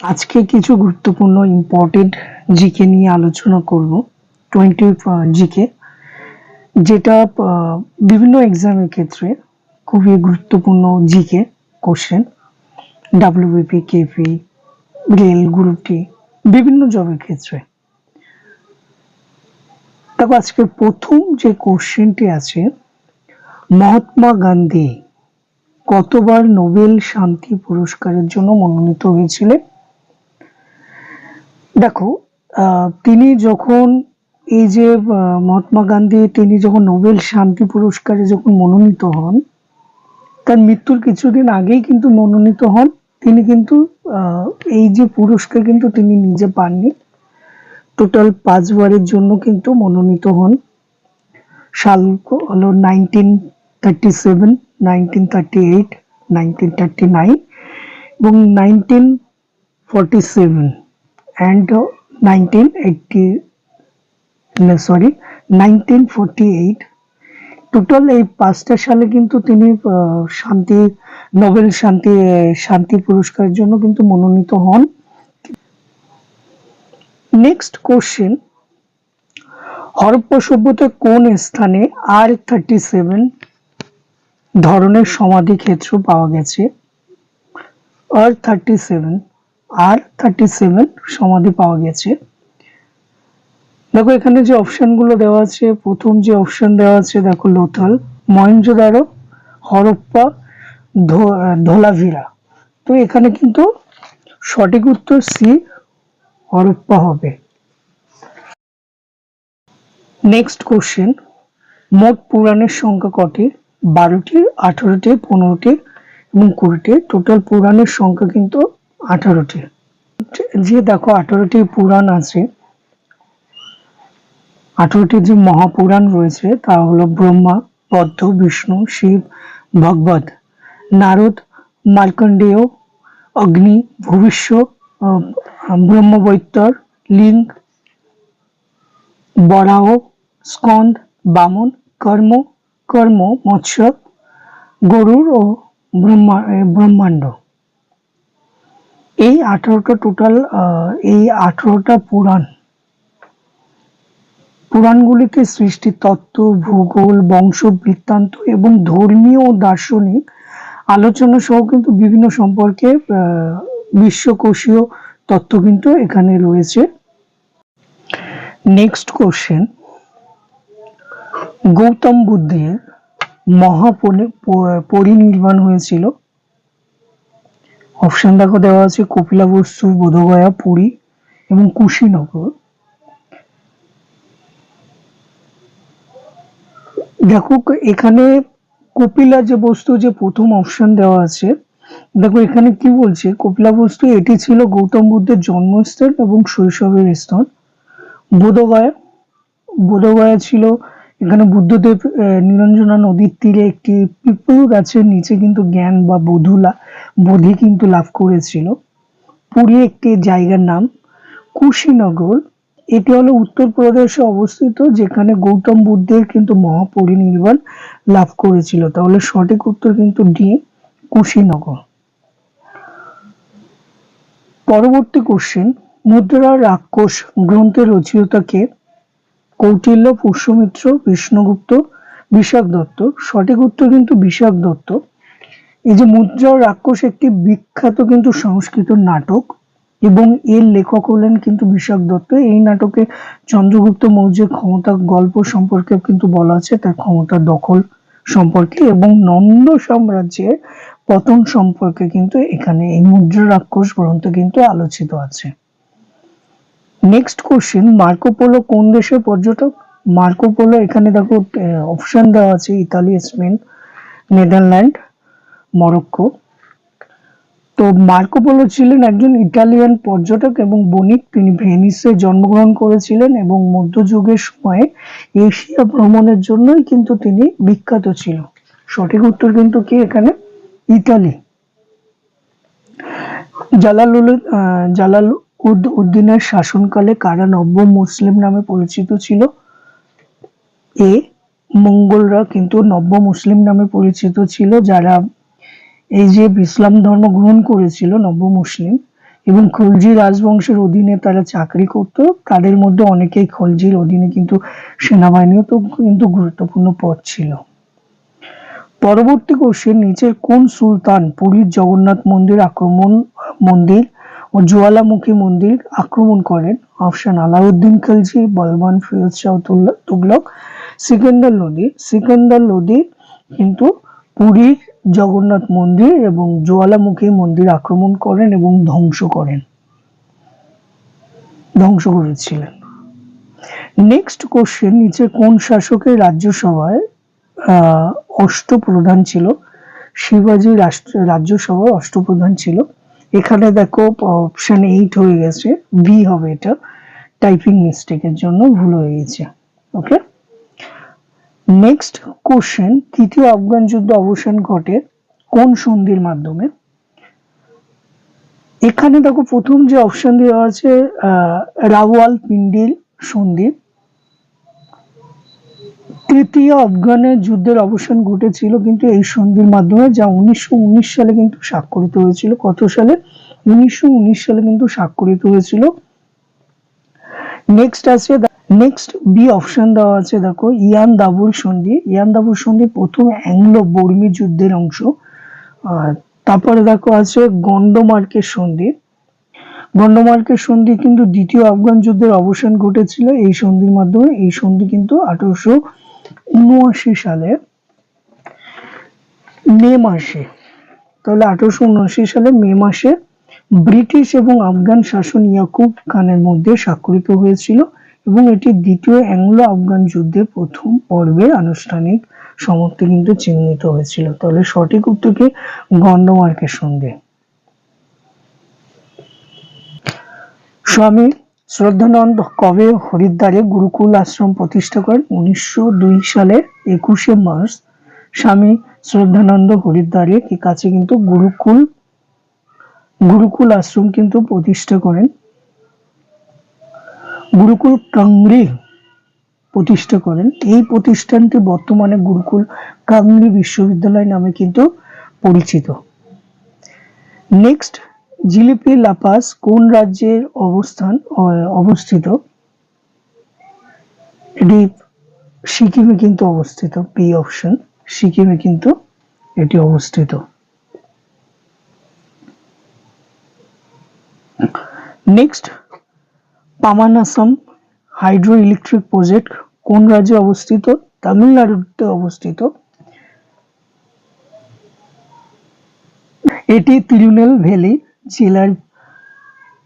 আজকে কিছু গুরুত্বপূর্ণ ইম্পর্টেন্ট জিকে নিয়ে আলোচনা করব টোয়েন্টি জিকে, যেটা বিভিন্ন এক্সামের ক্ষেত্রে খুবই গুরুত্বপূর্ণ GK question WBP KP rail group D বিভিন্ন জবের ক্ষেত্রে। দেখো, আজকে প্রথম যে কোশ্চেনটি আছে, মহাত্মা গান্ধী কতবার নোবেল শান্তি পুরস্কারের জন্য মনোনীত হয়েছিলেন? দেখো তিনি যখন এই যে মহাত্মা গান্ধী, তিনি যখন নোবেল শান্তি পুরস্কারে যখন মনোনীত হন, তার মৃত্যুর কিছুদিন আগেই কিন্তু মনোনীত হন। তিনি কিন্তু এই যে পুরস্কার কিন্তু তিনি নিজে পাননি টোটাল পাঁচবারের জন্য কিন্তু মনোনীত হন। সাল হলো nineteen thirty seven nineteen thirty eight nineteen thirty nine এবং nineteen forty seven sorry nineteen forty eight total এই পাঁচটা সালে কিন্তু তিনি শান্তি, নোবেল শান্তি শান্তি পুরস্কারের জন্য কিন্তু মনোনীত হন। নেক্সট কোশ্চেন হরপ্পা সভ্যতার কোন স্থানে আর থার্টি সেভেন ধরনের সমাধি ক্ষেত্র পাওয়া গেছে? আর থার্টি সেভেন আর থার্টি সেভেন সমাধি পাওয়া গেছে। দেখো এখানে যে অপশনগুলো দেওয়া আছে, প্রথম যে অপশন দেওয়া আছে, দেখো লোথাল মহেঞ্জোদারো হরপ্পা ধোলাভিরা। তো এখানে কিন্তু সঠিক উত্তর সি হরপ্পা হবে। নেক্সট কোশ্চেন মোট পুরাণের সংখ্যা কটি? বারোটি, আঠারোটি, পনেরোটি এবং কুড়িটি। টোটাল পুরাণের সংখ্যা কিন্তু আঠারোটি। যে দেখো আঠারোটি পুরাণ আছে, আঠারোটি যে মহাপুরাণ রয়েছে, তা হলো ব্রহ্মা পদ্ম বিষ্ণু, শিব ভগবত নারদ মার্কণ্ডেয় অগ্নি, ভবিষ্য ব্রহ্মবৈত্তর, লিঙ্গ, বরাহ, স্কন্দ, বামন, কর্ম কর্ম, মৎস্য, গরুর ও ব্রহ্মা ব্রহ্মাণ্ড। এই আঠারোটা টোটাল এই আঠারোটা পুরাণ পুরাণগুলিতে সৃষ্টি তত্ত্ব, ভূগোল, বংশ, বৃত্তান্ত এবং ধর্মীয় ও দার্শনিক আলোচনা সহ কিন্তু বিভিন্ন সম্পর্কে বিশ্বকোষীয় তত্ত্ব কিন্তু এখানে রয়েছে। নেক্সট কোশ্চেন গৌতম বুদ্ধের মহাপরি- প- পরিনির্বাণ হয়েছিল। অপশন দেখো দেওয়া আছে কপিলাবস্তু বোধগয়া, পুরী এবং কুশীনগর। দেখো এখানে কপিলা যে বস্তু, যে প্রথম অপশন দেওয়া আছে, দেখো এখানে কি বলছে? কপিলা বস্তু, এটি ছিল গৌতম বুদ্ধের জন্মস্থান এবং শৈশবের স্থান। বোধগয়া বোধগয়া ছিল এখানে বুদ্ধদেব নিরঞ্জনা নদীর তীরে একটি পিপল গাছের নিচে কিন্তু জ্ঞান বা বধুলা বোধি কিন্তু লাভ করেছিল। পুরী একটি জায়গার নাম কুশীনগর। এটি হলো উত্তরপ্রদেশে অবস্থিত, যেখানে গৌতম বুদ্ধের কিন্তু মহাপরিনির্বাণ লাভ করেছিল। তাহলে সঠিক উত্তর কিন্তু ডি, কুশীনগর। পরবর্তী কোশ্চেন মুদ্রা রাক্ষস গ্রন্থের রচয়িতাকে কৌটিল্য, পুষ্যমিত্র, বিষ্ণুগুপ্ত বিশাখ দত্ত। সঠিক উত্তর কিন্তু বিশাখ দত্ত। এই যে মুদ্রা রাক্ষস একটি বিখ্যাত কিন্তু সংস্কৃত নাটক, এবং এর লেখক হলেন কিন্তু বিশাখ দত্ত। এই নাটকে চন্দ্রগুপ্ত মৌর্যের ক্ষমতা গল্প সম্পর্কে কিন্তু বলা আছে, তার ক্ষমতা দখল সম্পর্কে, এবং নন্দ সাম্রাজ্যের পতন সম্পর্কে কিন্তু এখানে এই মুদ্রা রাক্ষস গ্রন্থ কিন্তু আলোচিত আছে। নেক্সট কোশ্চেন মার্কোপোলো কোন দেশের পর্যটক? মার্কোপোলো এখানে দেখো অপশন দেওয়া আছে, ইতালি, স্পেন, নেদারল্যান্ড। মরক্কো। তো মার্কো পোলো ছিলেন একজন ইটালিয়ান পর্যটক এবং বণিক। তিনি ভেনিসে জন্মগ্রহণ করেছিলেন এবং মধ্যযুগের সময়ে এশিয়া ভ্রমণের জন্যই কিন্তু তিনি বিখ্যাত ছিল। সঠিক উত্তর কিন্তু কি এখানে? ইতালি। জালালুল জালাল উদ, উদ্দিনের শাসনকালে কারা নব্য মুসলিম নামে পরিচিত ছিল? এ, মঙ্গলরা কিন্তু নব্য মুসলিম নামে পরিচিত ছিল, যারা এই যে ইসলাম ধর্ম গ্রহণ করেছিল নব্য মুসলিম এবং খলজি রাজবংশের অধীনে তারা চাকরি করত, তাদের মধ্যে অনেকেই খলজির অধীনে কিন্তু সেনাবাহিনীও তো কিন্তু গুরুত্বপূর্ণ পদ ছিল। পরবর্তী কোশ্চেন নিচের কোন সুলতান পুরীর জগন্নাথ মন্দির আক্রমণ, মন্দির ও জোয়ালামুখী মন্দির আক্রমণ করেন? অপশন আলাউদ্দিন খলজি, বলবান ফিরোজ শাহ তুগলক, সিকান্দার লোদি সিকান্দার লোদি কিন্তু পুরীর জগন্নাথ মন্দির এবং জোয়ালামুখী মন্দির আক্রমণ করেন এবং ধ্বংস করেন। ধ্বংস করেছিলেন। নেক্সট কোশ্চেন নিচে কোন শাসকের রাজ্যসভায় অষ্টপ্রধান ছিল? শিবাজি রাষ্ট্র রাজ্যসভার অষ্টপ্রধান ছিল। এখানে দেখো অপশন এইট হয়ে গেছে। বি হবে এটা। টাইপিং মিস্টেকের জন্য ভুল হয়ে গেছে। ওকে নেক্সট কোশ্চেন তৃতীয় আফগান যুদ্ধ অবসান ঘটে কোন সন্ধির মাধ্যমে? এখানে দেখো প্রথম যে অপশন দেওয়া আছে রাওয়াল পিন্ডির সন্ধি। তৃতীয় আফগানের যুদ্ধের অবসান ঘটেছিল কিন্তু এই সন্ধির মাধ্যমে, যা উনিশশো উনিশ সালে কিন্তু স্বাক্ষরিত হয়েছিল। কত সালে? উনিশশো উনিশ সালে কিন্তু স্বাক্ষরিত হয়েছিল। নেক্সট আছে নেক্সট বি অপশন দেওয়া আছে, দেখো, ইয়ান দাবুর সন্ধি। ইয়ান দাবুর সন্ধি প্রথম অ্যাংলো বর্মী যুদ্ধের অংশ। তারপরে দেখো আছে গন্ডমার্কের সন্ধি। গন্ডমার্কের সন্ধি কিন্তু দ্বিতীয় আফগান যুদ্ধের অবসান ঘটেছিল এই সন্ধির মাধ্যমে। এই সন্ধি কিন্তু আঠারোশো উনআশি সালে, মে মাসে। তাহলে আঠারোশো উনআশি সালে মে মাসে ব্রিটিশ এবং আফগান শাসন ইয়াকুব খানের মধ্যে স্বাক্ষরিত হয়েছিল। এবং এটি দ্বিতীয় অ্যাংলো আফগান যুদ্ধের প্রথম পর্বের আনুষ্ঠানিক সমাপ্তি কিন্তু চিহ্নিত হয়েছিল। তাহলে সঠিক উত্তরকে গন্ডমার্কের সন্ধি স্বামী শ্রদ্ধানন্দ কবে হরিদ্বারে গুরুকুল আশ্রম প্রতিষ্ঠা করেন? উনিশশো সালের একুশে মার্চ। স্বামী শ্রদ্ধানন্দ হরিদ্বারে কাছে কিন্তু গুরুকুল গুরুকুল আশ্রম কিন্তু প্রতিষ্ঠা করেন। গুরুকুল কাংরি প্রতিষ্ঠা করেন। এই প্রতিষ্ঠানটি বর্তমানে গুরুকুল কাংরি বিশ্ববিদ্যালয় নামে কিন্তু পরিচিত। নেক্সট জিলিপি লাপাস কোন রাজ্যের অবস্থান অবস্থিত? এটি সিকিমে কিন্তু অবস্থিত পি অপশন সিকিমে কিন্তু এটি অবস্থিত। নেক্সট পামানাসাম হাইড্রো ইলেকট্রিক প্রজেক্ট কোন রাজ্যে অবস্থিত? তামিলনাড়ুতে অবস্থিত। এটি তিরুনেল ভ্যালি জেলার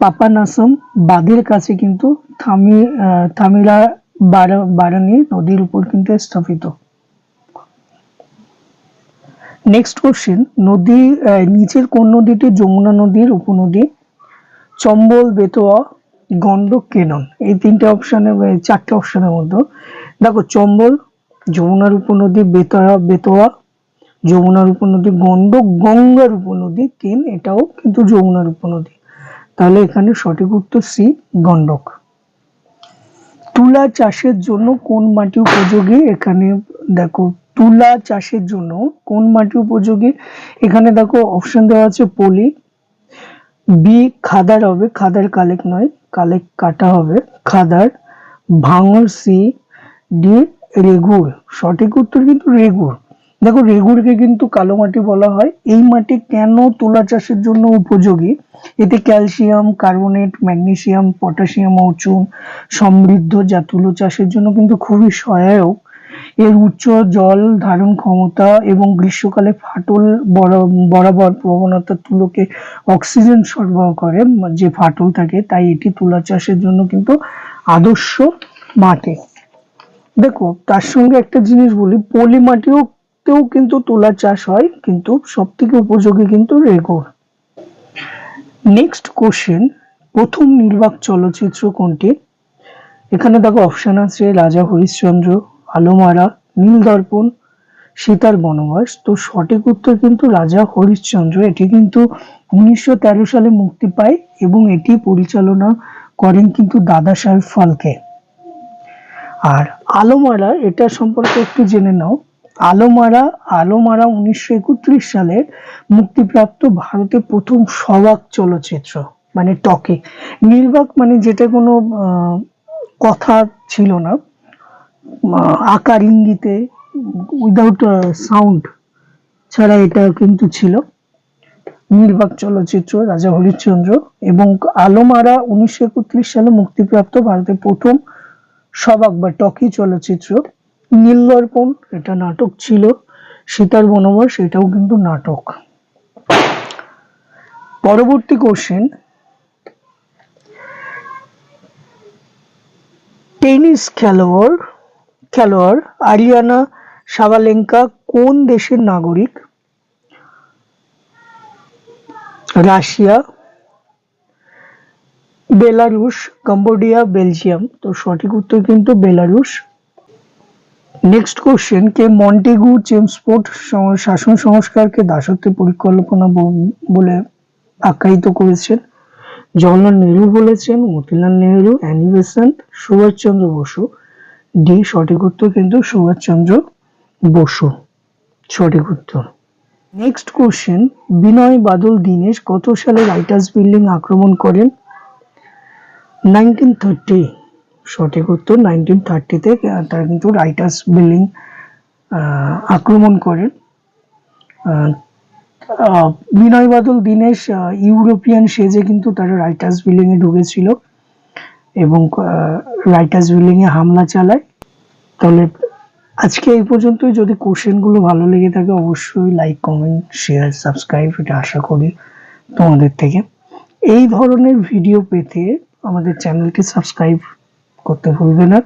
পাপানাসম বাঁধের কাছে কিন্তু থামি বারা- বারানি নদীর উপর কিন্তু স্থাপিত। নেক্সট কোশ্চেন নদী নিচের কোন নদীটি যমুনা নদীর উপনদী? চম্বল, বেতোয়া গন্ডক কেনন এই তিনটে অপশনে চারটে অপশনের মধ্যে। দেখো, চম্বল যমুনার উপনদী বেতয়া বেতোয়া যমুনার উপনদী গন্ডক গঙ্গার উপনদী কেন এটাও কিন্তু যমুনার উপনদী তাহলে এখানে সঠিক উত্তর সি, গন্ডক। তুলা চাষের জন্য কোন মাটি উপযোগী? এখানে দেখো, তুলা চাষের জন্য কোন মাটি উপযোগী? এখানে দেখো অপশন দেওয়া আছে পলি। বি, খাদার হবে, খাদার কালেক নয়। কালেক কাটা হবে। Khadar bhangar C D regur. সঠিক উত্তর কিন্তু রেগুর। দেখো রেগুরকে কিন্তু কালো মাটি বলা হয়। এই মাটি কেন তুলা চাষের জন্য উপযোগী? এতে ক্যালসিয়াম, কার্বনেট, ম্যাগনেসিয়াম পটাশিয়াম ও চুন সমৃদ্ধ যা তুলো চাষের জন্য কিন্তু খুবই সহায়ক। এর উচ্চ জল ধারণ ক্ষমতা এবং গ্রীষ্মকালে ফাটল বরাবর প্রবণতা তুলোকে অক্সিজেন সরবরাহ করে, যে ফাটল থাকে তাই এটি তুলা চাষের জন্য কিন্তু আদর্শ মাটি। দেখো, তার সঙ্গে একটা জিনিস বলি, পলি মাটিও তেও কিন্তু তুলা চাষ হয়, কিন্তু সব থেকে উপযোগী কিন্তু রেগর নেক্সট কোশ্চেন প্রথম নির্বাক চলচ্চিত্র কোনটি? এখানে দেখো, অপশন আছে, রাজা হরিশ্চন্দ্র। আলোমারা নীল দর্পণ সীতার বনবাস। তো সঠিক উত্তর কিন্তু রাজা হরিশ্চন্দ্র। এটি কিন্তু উনিশশো তেরো সালে মুক্তি পায় এবং এটি পরিচালনা করেন কিন্তু দাদা সাহেব ফালকে। আর আলোমারা এটা সম্পর্কে একটু জেনে নাও। আলোমারা আলোমারা উনিশশো একত্রিশ সালে মুক্তিপ্রাপ্ত ভারতের প্রথম সবাক চলচ্চিত্র মানে টকে। নির্বাক মানে যেটা কোনো কথা ছিল না। আকার ইঙ্গিতে উইদাউট সাউন্ড ছাড়া এটা কিন্তু ছিল। নির্বাক চলচ্চিত্র, রাজা হরিশ্চন্দ্র এবং আলোমারা উনিশশো একত্রিশ সালে মুক্তিপ্রাপ্ত ভারতের প্রথম সবাক বা টকি চলচ্চিত্র। নীলদর্পণ এটা নাটক ছিল, সীতার বনবাস এটাও কিন্তু নাটক। পরবর্তী কোশ্চেন টেনিস খেলোয়াড় খেলোয়াড় আরিয়ানা সাবালেঙ্কা কোন দেশের নাগরিক? Russia, Belarus, Cambodia, Belgium. তো সঠিক উত্তর কিন্তু বেলারুশ। নেক্সট কোশ্চেন কে মন্টেগু চেমসফোর্ড সং- শাসন সংস্কারকে দাসত্বের পরিকল্পনা বলে আখ্যায়িত করেছেন জওয়াহরলাল নেহরু বলেছেন, Motilal Nehru Annie Besant Subhashchandra Bose. D সঠিক উত্তর কিন্তু সুভাষচন্দ্র বসু। সঠিক উত্তর। নেক্সট কোশ্চেন বিনয় বাদল দীনেশ কত সালে রাইটার্স বিল্ডিং আক্রমণ করেন? নাইনটিন থার্টি সঠিক উত্তর নাইনটিন থার্টিতে তারা কিন্তু রাইটার্স বিল্ডিং আক্রমণ করেন। বিনয় বাদল দীনেশ ইউরোপিয়ান সেজে কিন্তু তারা রাইটার্স বিল্ডিং এ ঢুকেছিল। এবং রাইটার্স বিল্ডিংয়ে হামলা চালায়। তাহলে আজকে এই পর্যন্তই। যদি কোশ্চেনগুলো ভালো লেগে থাকে, অবশ্যই লাইক কমেন্ট শেয়ার সাবস্ক্রাইব এটা আশা করি তোমাদের থেকে। এই ধরনের ভিডিও পেতে আমাদের চ্যানেলটি সাবস্ক্রাইব করতে ভুলবে না।